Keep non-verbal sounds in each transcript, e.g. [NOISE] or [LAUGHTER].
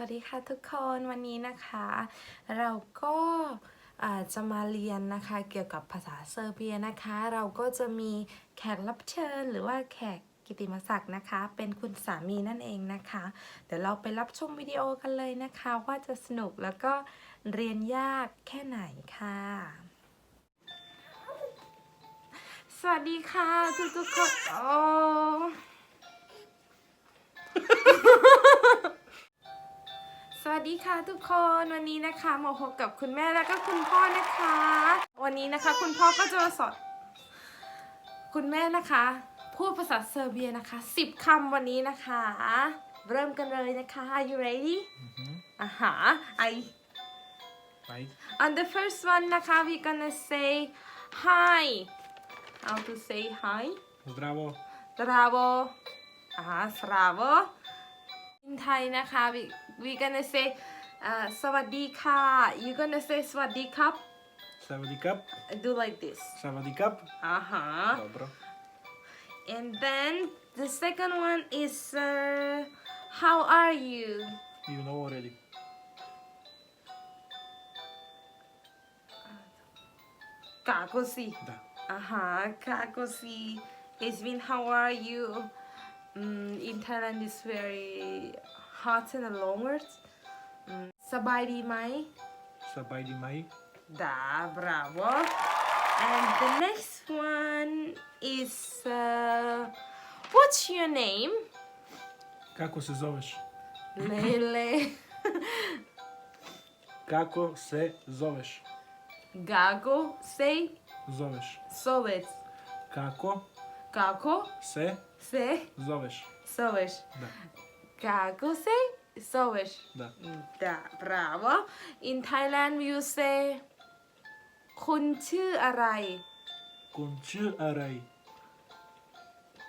วัสดีค่ะทุกคนวันนี้นะคะ เราก็จะมาเรียนนะคะเกี่ยวกับภาษาเซอร์เบียนะคะ เราก็จะมีแขกรับเชิญ หรือว่าแขกกิติมศักดิ์นะคะ เป็นคุณสามีนั่นเองนะคะ เดี๋ยวเราไปรับชมวิดีโอกันเลยนะคะ ว่าจะสนุกแล้วก็เรียนยากแค่ไหนค่ะ สวัสดีค่ะทุกๆคนโอ้ วัสดีค่ะทุกคนวันนี้นะคะมาพบกับคุณแม่แล้วก็คุณพ่อนะคะ วันนี้นะคะคุณพ่อก็จะมาสอนคุณแม่นะคะ พูดภาษาเซอร์เบียนะคะ10คำวันนี้นะคะ เริ่มกันเลยนะคะ Are you ready อ่าฮะ I Right. on the first one นะคะ we gonna say hi how to say hi Zdravo. Bravo อ่า Bravo in Thai นะคะ we we gonna say อ่าสวัสดีค่ะ you gonna say สวัสดีครับ Savadikap. do like this Savadikap. อ่าฮะ Dobro. and then the second one is uh, how are you You know already. kako si Da. Aha, Kakosi. It's been how are you? Mm, in Thailand is very cotton and longwords. Mm. Sabay di mai? Sabay di mai? Da, bravo. And the next one is uh, what's your name? Kako se zoveš? Lele. [LAUGHS] Kako se zoveš? Gago se zoveš. Zoveš. Kako? Kako se se zoveš? Zoveš. Da. Kako say? Sovish. Da. Da. Bravo. In Thailand, you say, Kun chu arai. Kun chu arai.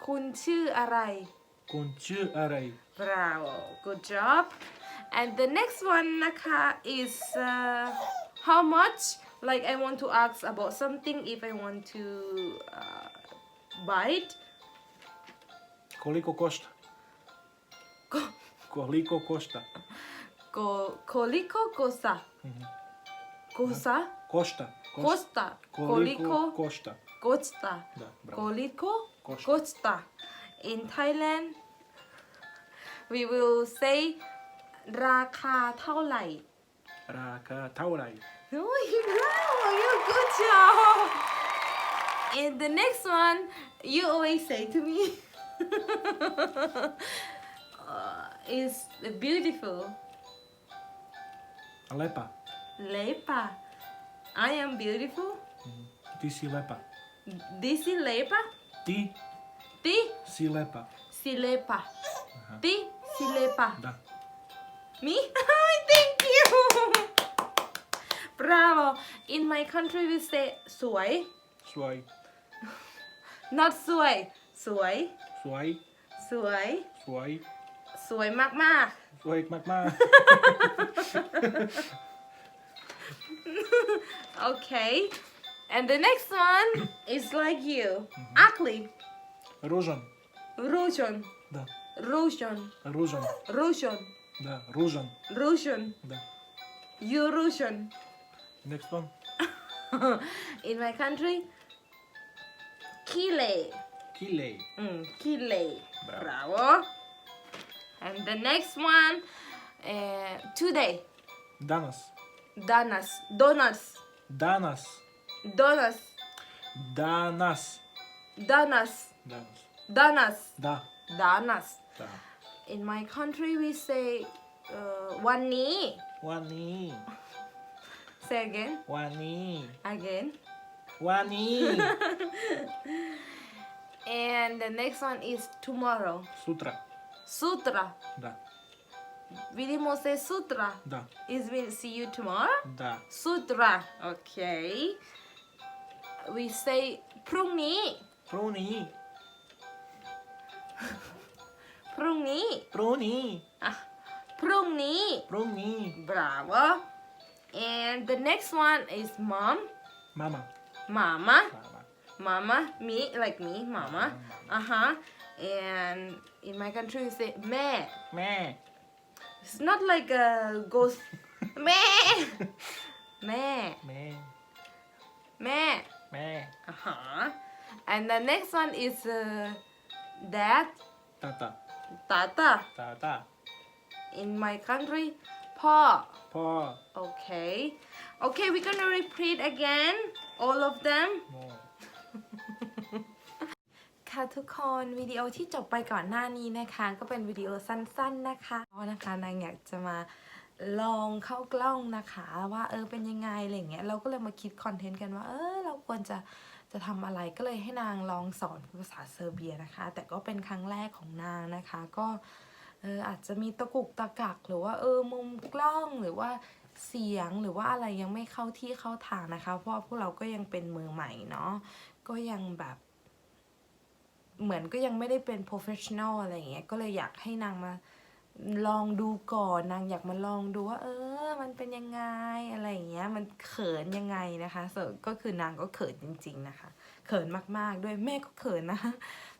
Kun chu arai. Kun chu arai. Bravo. Good job. And the next one naka is uh, how much? Like I want to ask about something if I want to uh, buy it. Koliko košta? Ko- Koliko košta? ko, koliko kosa Mhm. kosa Košta. kosta Koliko koliko košta? kosta Da, bravo. koliko Košta. kosta in Thailand we will say ราคาเท่าไหร่ Raka taurai. [LAUGHS] Oh, you know, you good job. And the next one, you always say to me, [LAUGHS] uh, is beautiful. Lepa. Lepa. I am beautiful. Mm-hmm. Disi lepa. Disi lepa? Ti. Ti? Si lepa. Si lepa. Aha. Ti si lepa. Da. Me? [LAUGHS] Thank you. Bravo. In my country we say suai. Suai. Not suai. Suai. Suai. Suai. Suai. สวย Svoj. สวย Svoj. สวยมากมาก Svoj makma. ๆ [LAUGHS] okay and the next one is like you ugly Ružan. Russian Da. Russian Ružan. Russian Da. Ružan. Russian Da. you Russian Next one. [LAUGHS] in my country Kile Kilej. mm, Kile Bravo. bravo And the next one, uh, today. Danas. Danas. Donuts. Danas. Donuts. Danas. Danas. Danas. Danas. Da. Danas. Da. In my country, we say uh, one knee. One knee. Say again. One knee. Again. One knee. [LAUGHS] and the next one is tomorrow. Sutra. sutra da we didn't say sutra da is will see you tomorrow da sutra okay we say พรุ่งนี้ พรุ่งนี้ พรุ่งนี้ พรุ่งนี้ อ่ะพรุ่งนี้ พรุ่งนี้ [LAUGHS] bravo and the next one is mom มามา mama มามา mama me like me mama uh-huh and in my country we say meh. Meh. It's not like a ghost. [LAUGHS] meh. Meh. Meh. Meh. Meh. Uh huh. And the next one is uh, that. Tata. Tata. Tata. In my country, pa. Pa. Okay. Okay, we're gonna repeat again all of them. No. [LAUGHS] ค่ะทุกคนวิดีโอที่จบไปก่อนหน้านี้นะคะ ก็เป็นวิดีโอสั้นๆนะคะเพราะนะคะนางอยากจะมาลองเข้ากล้องนะคะ ว่าเออเป็นยังไงอะไรเงี้ยเราก็เลยมาคิดคอนเทนต์กันว่า เออเราควรจะจะทำอะไรก็เลยให้นางลองสอนภาษาเซอร์เบียนะคะ แต่ก็เป็นครั้งแรกของนางนะคะ ก็เอออาจจะมีตะกุกตะกัก หรือว่าเออมุมกล้องหรือว่าเสียงหรือว่าอะไรยังไม่เข้าที่เข้าทางนะคะ เพราะพวกเราก็ยังเป็นมือใหม่เนาะก็ยังแบบ เหมือนก็ยังไม่ได้เป็น professional อะไรอย่างเงี้ยก็เลยอยากให้นางมาลองดูก่อนนางอยากมาลองดูว่า เออ มันเป็นยังไงอะไรอย่างเงี้ย มันเขินยังไงนะคะสก็คือนางก็เขินจริง ๆนะคะ เขินมากๆด้วยแม่ก็เขินนะ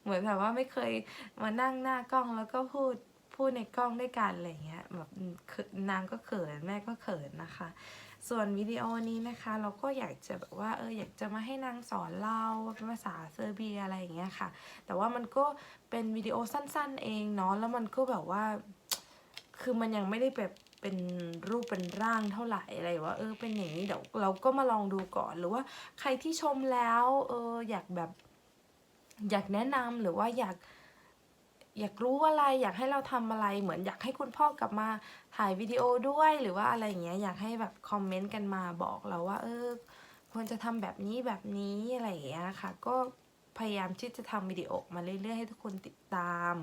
เหมือนแบบว่าไม่เคยมานั่งหน้ากล้องแล้วก็พูด พูดในกล้องด้วยกันอะไรเงี้ยแบบนางก็เขินแม่ก็เขินนะคะ ส่วนวิดีโอนี้นะคะเราก็อยากจะแบบว่าเอออยากจะมาให้นางสอนเราเป็นภาษาเซอร์เบียอะไรอย่างเงี้ยค่ะ แต่ว่ามันก็เป็นวิดีโอสั้นๆ เองเนาะแล้วมันก็แบบว่า คือมันยังไม่ได้แบบเป็นรูปเป็นร่างเท่าไหร่อะไรว่าเออเป็นอย่างนี้เดี๋ยวเราก็มาลองดูก่อนหรือว่าใครที่ชมแล้วเอออยากแบบ อยากแนะนำหรือว่าอยาก อยากรู้อะไรอยากให้เราทำอะไรเหมือนอยากให้คุณพ่อกลับมาถ่ายวิดีโอด้วยหรือว่าอะไรอย่างเงี้ยอยากให้แบบคอมเมนต์กันมาบอกเราว่า เออควรจะทำแบบนี้แบบนี้อะไรอย่างเงี้ยค่ะ ก็พยายามที่จะทำวิดีโอมาเรื่อยๆ ให้ทุกคนติดตาม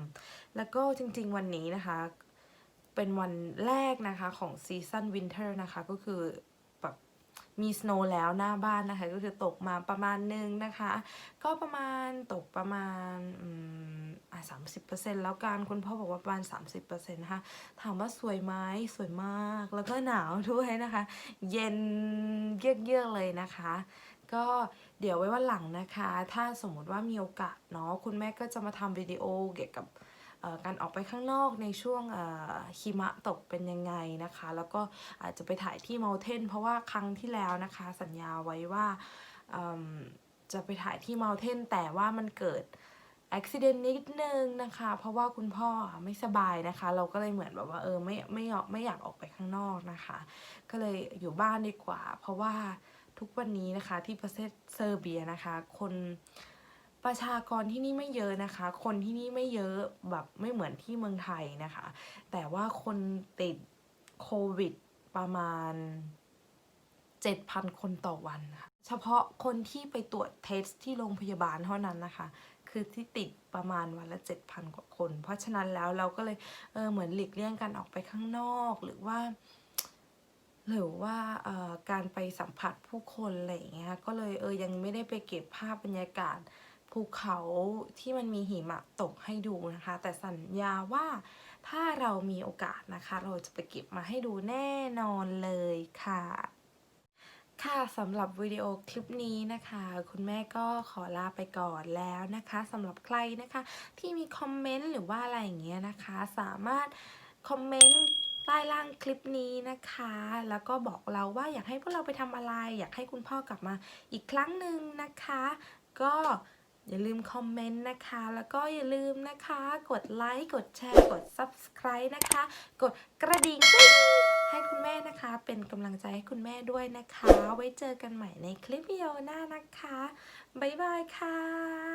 แล้วก็จริงๆวันนี้นะคะ เป็นวันแรกนะคะของซีซันวินเทอร์นะคะก็คือแบบมีสโนว์แล้วหน้าบ้านนะคะ ก็คือตกมาประมาณนึงนะคะ ก็ประมาณตกประมาณอืม อะสามสิบเปอร์เซ็นต์แล้วกันคุณพ่อบอกว่าประมาณสามสิบเปอร์เซ็นต์นะคะถามว่าสวยไหมสวยมาก แล้วก็หนาวด้วยนะคะ เย็นเยือกๆเลยนะคะ ก็เดี๋ยวไว้วันหลังนะคะ ถ้าสมมติว่ามีโอกาสเนาะคุณแม่ก็จะมาทำวิดีโอเกี่ยวกับการออกไปข้างนอกในช่วงหิมะตกเป็นยังไงนะคะ แล้วก็อาจจะไปถ่ายที่เม u เทนเพราะว่าครั้งที่แล้วนะคะ สัญญาไว้ว่าจะไปถ่ายที่เม u เทนแต่ว่ามันเกิด อุบิเหตุนิดนึงนะคะ เพราะว่าคุณพ่อไม่สบายนะคะ เราก็เลยเหมือนแบบว่าเออไม่ไม่อยากไม่อยากออกไปข้างนอกนะคะ ก็เลยอยู่บ้านดีกว่า เพราะว่าทุกวันนี้นะคะที่ประเทศเซอร์เบียนะคะ คนประชากรที่นี่ไม่เยอะนะคะ คนที่นี่ไม่เยอะแบบไม่เหมือนที่เมืองไทยนะคะ แต่ว่าคนติดโควิดประมาณ 7,000 คนต่อวันนะคะเฉพาะคนที่ไปตรวจเทสที่โรงพยาบาลเท่านั้นนะคะ คือที่ติดประมาณวันละ 7,000 กว่าคน เพราะฉะนั้นแล้วเราก็เลยเออเหมือนหลีกเลี่ยงการออกไปข้างนอกหรือว่า หรือว่าการไปสัมผัสผู้คนอะไรอย่างเงี้ยก็เลยเออยังไม่ได้ไปเก็บภาพบรรยากาศภูเขาที่มันมีหิมะตกให้ดูนะคะ แต่สัญญาว่าถ้าเรามีโอกาสนะคะ เราจะไปเก็บมาให้ดูแน่นอนเลยค่ะ ค่ะสำหรับวิดีโอคลิปนี้นะคะ คุณแม่ก็ขอลาไปก่อนแล้วนะคะสำหรับใครนะคะ ที่มีคอมเมนต์หรือว่าอะไรอย่างเงี้ยนะคะ สามารถคอมเมนต์ใต้ล่างคลิปนี้นะคะ แล้วก็บอกเราว่าอยากให้พวกเราไปทำอะไร อยากให้คุณพ่อกลับมาอีกครั้งหนึ่งนะคะ ก็อย่าลืมคอมเมนต์นะคะ แล้วก็อย่าลืมนะคะ กดไลค์ กดแชร์ กด subscribe นะคะ กดกระดิ่งติ๊ง ให้คุณแม่นะคะ เป็นกำลังใจให้คุณแม่ด้วยนะคะ ไว้เจอกันใหม่ในคลิปวิดีโอหน้านะคะ บ๊ายบายค่ะ